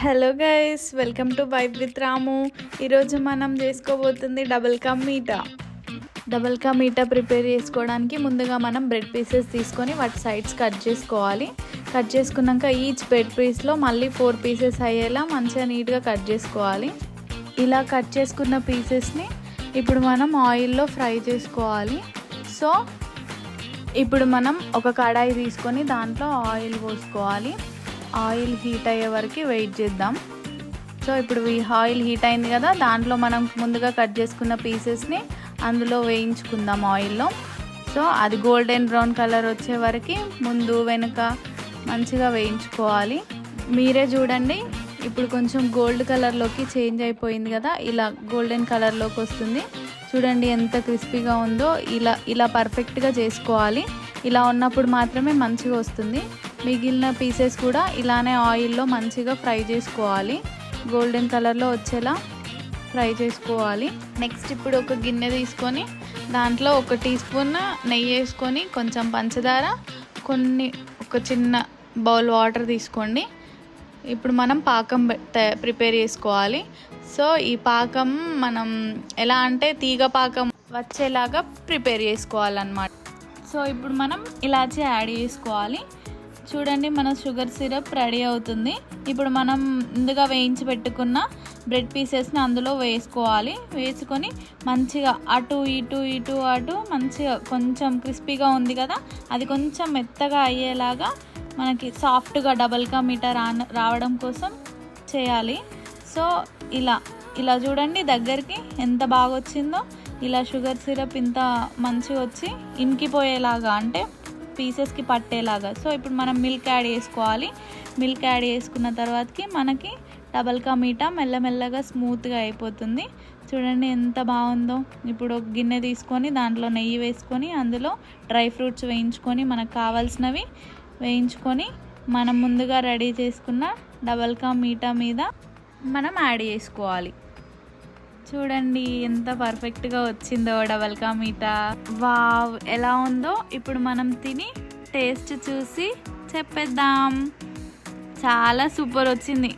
Hello guys welcome to vibe with Ramu. ఈరోజు మనం చేసుకోబోతుంది double కా మీటా. డబుల్ కా మీటా ప్రిపేర్ చేసుకోవడానికి ముందుగా మనం బ్రెడ్ పీసెస్ తీసుకొని వాటి సైడ్స్ కట్ చేసుకోవాలి. కట్ చేసుకున్నాక ఈచ్ బ్రెడ్ పీస్లో మళ్ళీ ఫోర్ పీసెస్ అయ్యేలా మంచిగా నీట్గా కట్ చేసుకోవాలి. ఇలా కట్ చేసుకున్న పీసెస్ని ఇప్పుడు మనం ఆయిల్లో ఫ్రై చేసుకోవాలి. సో ఇప్పుడు మనం ఒక కడాయి తీసుకొని దాంట్లో ఆయిల్ పోసుకోవాలి. ఆయిల్ హీట్ అయ్యే వరకు వెయిట్ చేద్దాం. సో ఇప్పుడు ఈ ఆయిల్ హీట్ అయింది కదా దాంట్లో మనం ముందుగా కట్ చేసుకున్న పీసెస్ని అందులో వేయించుకుందాం ఆయిల్లో. సో అది గోల్డెన్ బ్రౌన్ కలర్ వచ్చే వరకు ముందు వెనుక మంచిగా వేయించుకోవాలి. మీరే చూడండి ఇప్పుడు కొంచెం గోల్డ్ కలర్లోకి చేంజ్ అయిపోయింది కదా ఇలా గోల్డెన్ కలర్లోకి వస్తుంది. చూడండి ఎంత క్రిస్పీగా ఉందో ఇలా ఇలా పర్ఫెక్ట్గా చేసుకోవాలి. ఇలా ఉన్నప్పుడు మాత్రమే మంచిగా వస్తుంది. మిగిలిన పీసెస్ కూడా ఇలానే ఆయిల్లో మంచిగా ఫ్రై చేసుకోవాలి. గోల్డెన్ కలర్లో వచ్చేలా ఫ్రై చేసుకోవాలి. నెక్స్ట్ ఇప్పుడు ఒక గిన్నె తీసుకొని దాంట్లో ఒక టీ స్పూన్ నెయ్యి వేసుకొని కొంచెం పంచదార కొన్ని ఒక చిన్న బౌల్ వాటర్ తీసుకోండి. ఇప్పుడు మనం పాకం ప్రిపేర్ చేసుకోవాలి. సో ఈ పాకం మనం ఎలా అంటే తీగ పాకం వచ్చేలాగా ప్రిపేర్ చేసుకోవాలన్నమాట. సో ఇప్పుడు మనం ఇలాచి యాడ్ చేసుకోవాలి. చూడండి మన షుగర్ సిరప్ రెడీ అవుతుంది. ఇప్పుడు మనం ముందుగా వేయించి పెట్టుకున్న బ్రెడ్ పీసెస్ని అందులో వేసుకోవాలి. వేసుకొని మంచిగా అటు ఇటు ఇటు అటు మంచిగా కొంచెం క్రిస్పీగా ఉంది కదా అది కొంచెం మెత్తగా అయ్యేలాగా మనకి సాఫ్ట్గా డబల్గా మీటర్ రా రావడం కోసం చేయాలి. సో ఇలా ఇలా చూడండి దగ్గరికి ఎంత బాగా వచ్చిందో ఇలా షుగర్ సిరప్ ఇంత మంచిగా వచ్చి ఇంకిపోయేలాగా అంటే పీసెస్కి పట్టేలాగా. సో ఇప్పుడు మనం మిల్క్ యాడ్ చేసుకోవాలి. మిల్క్ యాడ్ చేసుకున్న తర్వాతకి మనకి డబల్ కా మీటా మెల్లమెల్లగా స్మూత్గా అయిపోతుంది. చూడండి ఎంత బాగుందో. ఇప్పుడు ఒక గిన్నె తీసుకొని దాంట్లో నెయ్యి వేసుకొని అందులో డ్రై ఫ్రూట్స్ వేయించుకొని మనకు కావాల్సినవి వేయించుకొని మనం ముందుగా రెడీ చేసుకున్న డబల్ కా మీటా మీద మనం యాడ్ చేసుకోవాలి. చూడండి ఎంత పర్ఫెక్ట్గా వచ్చిందో డబల్ కా మీటా వావ్ ఎలా ఉందో ఇప్పుడు మనం తిని టేస్ట్ చూసి చెప్పేద్దాం. చాలా సూపర్ వచ్చింది.